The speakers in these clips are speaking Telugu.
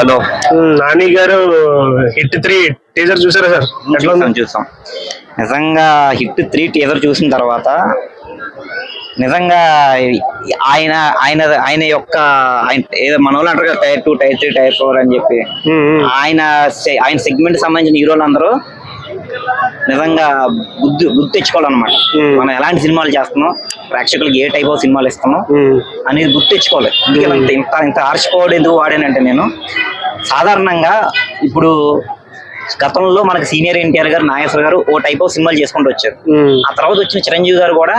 హలో. నాని గారు హిట్ త్రీ టీజర్ చూసారా సార్? ఎట్లా ఉంది? చూసాం చూసాం. నిజంగా హిట్ త్రీ టీజర్ చూసిన తర్వాత నిజంగా ఆయన ఆయన ఆయన యొక్క ఆయన ఏదో మన వాళ్ళు అంటారు కదా tier two tier three tier four అని చెప్పి. ఆయన ఆయన సెగ్మెంట్ సంబంధించిన హీరోలు అందరూ నిజంగా బుద్ధి బుద్ధి తెచ్చుకోవాలన్నమాట. మనం ఎలాంటి సినిమాలు చేస్తున్నాం ప్రేక్షకులకు ఏ టైప్ ఆఫ్ సినిమాలు ఇస్తున్నాం అనేది గుర్తు తెచ్చుకోవాలి. ఎందుకంటే ఇంత ఇంత ఆర్చిపోవడం ఎందుకు వాడానంటే నేను సాధారణంగా ఇప్పుడు గతంలో మనకి సీనియర్ ఎన్టీఆర్ గారు నాగేశ్వర గారు ఓ టైప్ ఆఫ్ సినిమాలు చేసుకుంటూ వచ్చారు. ఆ తర్వాత వచ్చిన చిరంజీవి గారు కూడా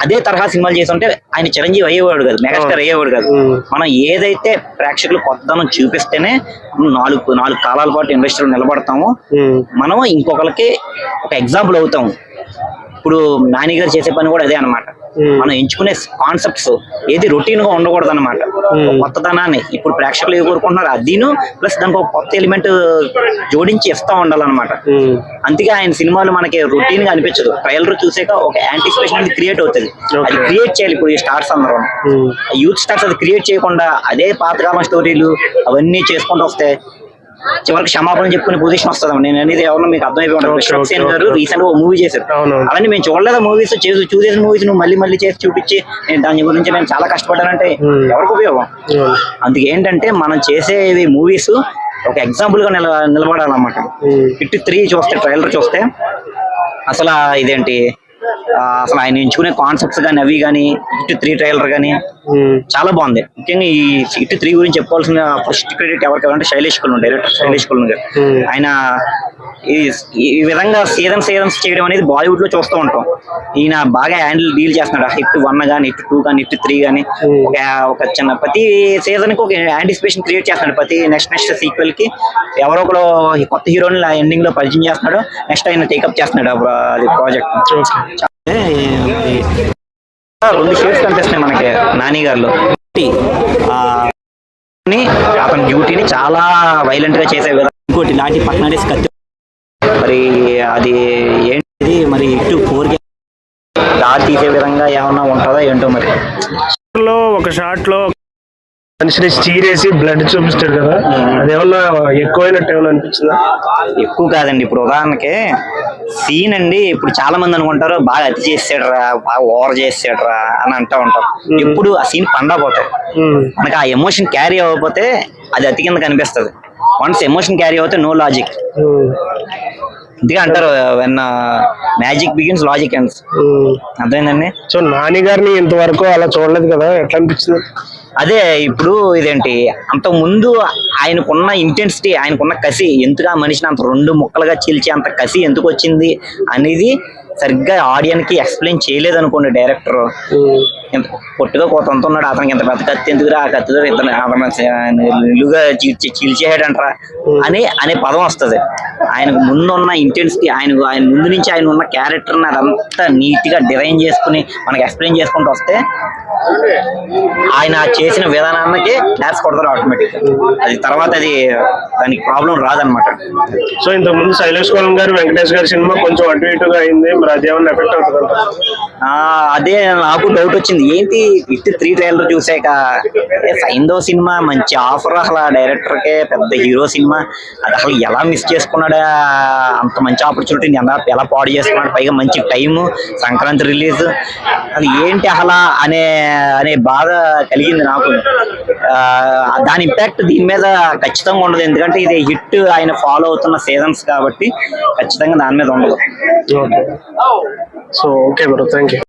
అదే తరహా సినిమాలు చేస్తుంటే ఆయన చిరంజీవి అయ్యేవాడు కాదు మెగాస్టార్ అయ్యేవాడు కాదు. మనం ఏదైతే ప్రేక్షకులు కొత్తదనం చూపిస్తేనే నాలుగు నాలుగు కాలాల పాటు ఇండస్ట్రీలో నిలబడతాము. మనం ఇంకొకరికి ఒక ఎగ్జాంపుల్ అవుతాం ఇప్పుడు నాని గారు చేసే పని కూడా అదే అన్నమాట. Hmm. మనం ఎంచుకునే కాన్సెప్ట్స్ ఏది రొటీన్గా ఉండకూడదు అనమాట. కొత్తదనాన్ని ఇప్పుడు ప్రేక్షకులు ఏ కోరుకుంటున్నారు అదిను ప్లస్ దానికి ఒక కొత్త ఎలిమెంట్ జోడించి ఇస్తా ఉండాలన్నమాట. అందుకే ఆయన సినిమాలు మనకి రొటీన్గా అనిపించదు. ట్రైలర్ చూసాక ఒక యాంటిసిపేషన్ అనేది క్రియేట్ అవుతుంది. అది. క్రియేట్ చేయాలి ఇప్పుడు ఈ స్టార్స్ అందరూ. యూత్ స్టార్స్ అది క్రియేట్ చేయకుండా అదే పాతకాలం స్టోరీలు అవన్నీ చేసుకుంటూ వస్తే చివరికి క్షమాపణ చెప్పుకునే పొజిషన్ వస్తుంది నేను అనేది ఎవరన్నా మీకు అర్థమైపోయి సేన్ గారు. రీసెంట్గా మూవీ చేశారు. అవన్నీ మేము చూడలేదు మూవీస్ చేసి చూసేసిన మూవీస్ నువ్వు మళ్ళీ మళ్ళీ చేసి చూపించి నేను దాని గురించి నేను చాలా కష్టపడ్డానంటే Hmm. ఎవరికి ఉపయోగం? ఉమ్, అందుకే ఏంటంటే మనం చేసేవి మూవీస్ ఒక ఎగ్జాంపుల్గా నిల నిలబడాలన్నమాట. ఉమ్, హిట్ త్రీ చూస్తే ట్రైలర్ చూస్తే అసలు ఇదేంటి? అసలు ఆయన ఎంచుకునే కాన్సెప్ట్స్ కానీ అవి కానీ హిట్ త్రీ ట్రైలర్ కానీ చాలా బాగుంది. ముఖ్యంగా ఈ హిట్ త్రీ గురించి చెప్పాల్సిన ఫస్ట్ క్రెడిట్ ఎవరికి అంటే శైలేష్ కుల్లు డైరెక్టర్ శైలేష్ కుల్లు గారు. ఆయన ఈ విధంగా సీజన్ సీజన్స్ చేయడం అనేది బాలీవుడ్లో చూస్తూ ఉంటాం. ఈయన బాగా హ్యాండిల్ డీల్ చేస్తున్నాడు. హిట్ వన్ కానీ హిట్ టూ కానీ హిట్ త్రీ కానీ. ఒక ఒక చిన్న ప్రతి సీజన్కి ఒక యాంటిసిపేషన్ క్రియేట్ చేస్తున్నాడు. ప్రతి నెక్స్ట్ నెక్స్ట్ సీక్వెల్కి ఎవరో ఒకరు కొత్త హీరోని ఎండింగ్లో పరిచయం చేస్తున్నాడు. నెక్స్ట్ ఆయన టేకప్ చేస్తున్నాడు అది ప్రాజెక్ట్. రెండు షేడ్స్ కనిపిస్తున్నాయి మనకి నాని గారిలో. ఆ, అతని డ్యూటీని చాలా వైలెంట్గా చేసే విధానం ఇంకోటి లాంటి పట్నాడేసి కత్తి. మరి అది ఏంటిది? మరి ఇటు ఫోర్ దారి తీసే విధంగా ఏమన్నా ఉంటుందో ఏంటో మరి? లో ఒక షాట్లో మనిషిని చీరేసి బ్లడ్ చూపిస్తాడు కదా. అది ఏమన్నా ఎక్కువైనట్టు ఏమన్నా అనిపించిందా? ఎక్కువ కాదండి. ఇప్పుడు ఉదాహరణకి సీన్ అండి. ఇప్పుడు చాలా మంది అనుకుంటారు బాగా అతి చేసాడురా బాగా ఓవర్ చేసాడురా అని అంటూ ఉంటారు ఇప్పుడు ఆ సీన్ పండకపోతాయి మనకి ఆ ఎమోషన్ క్యారీ అవ్వకపోతే అది అతి కింద కనిపిస్తుంది. వన్స్ ఎమోషన్ క్యారీ అవుతే నో లాజిక్ అందుకే అంటారు when magic begins logic um. అర్థమైందండి? సో నాని గారిని ఇంతవరకు అలా చూడలేదు కదా. ఎట్లా అనిపించింది? అదే ఇప్పుడు ఇదేంటి అంత ముందు ఆయనకున్న ఇంటెన్సిటీ ఆయనకున్న కసి ఎందుకు ఆ మనిషిని అంత రెండు ముక్కలుగా చీల్చి అంత కసి ఎందుకు వచ్చింది అనేది సరిగ్గా ఆడియన్స్కి ఎక్స్ప్లెయిన్ చేయలేదు అనుకోండి డైరెక్టర్ పొట్టుగా కోతంత ఉన్నాడు అతనికి ఇంత పెద్ద కత్తి ఎందుకురా ఆ కత్తితో ఇతను నిలుగా చీల్చి చీల్చేసాడంటరా అని అనే పదం వస్తుంది. ఆయనకు ముందు ఉన్న ఇంటెన్సిటీ ఆయన ఆయన ముందు నుంచి ఆయన ఉన్న క్యారెక్టర్ని అదంతా నీట్గా డిజైన్ చేసుకుని మనకి ఎక్స్ప్లెయిన్ చేసుకుంటూ వస్తే ఆయన చేసిన విధానానికి క్లాస్ కొడతారు ఆటోమేటిక్ అది తర్వాత అది దానికి ప్రాబ్లం రాదనమాట సో ఇంతకు ముందు శైలేష్ కోలం గారు వెంకటేష్ గారి సినిమా కొంచెం అటు ఇటుగా అయింది మరి అది ఏమన్నా ఎఫెక్ట్ అవుతుందంట? ఆ అదే నాకు డౌట్ వచ్చింది. ఏంటి విత్ త్రీ ట్రైలర్ చూసాక సైందో సినిమా మంచి ఆఫర్ అసలు డైరెక్టర్ కే పెద్ద హీరో సినిమా. అది అసలు ఎలా మిస్ చేసుకున్నాడా? అంత మంచి ఆపర్చునిటీని ఎలా ఎలా పాడు చేసుకున్నాడు పైగా మంచి టైం సంక్రాంతి రిలీజ్ అది ఏంటి అసలు అనే అనే బాధ కలిగింది నాకు. ఆ, దాని ఇంపాక్ట్ దీని మీద ఖచ్చితంగా ఉండదు. ఎందుకంటే ఇది హిట్ ఆయన ఫాలో అవుతున్న సీజన్స్ కాబట్టి ఖచ్చితంగా దాని మీద ఉండదు. Okay. So okay bro. Thank you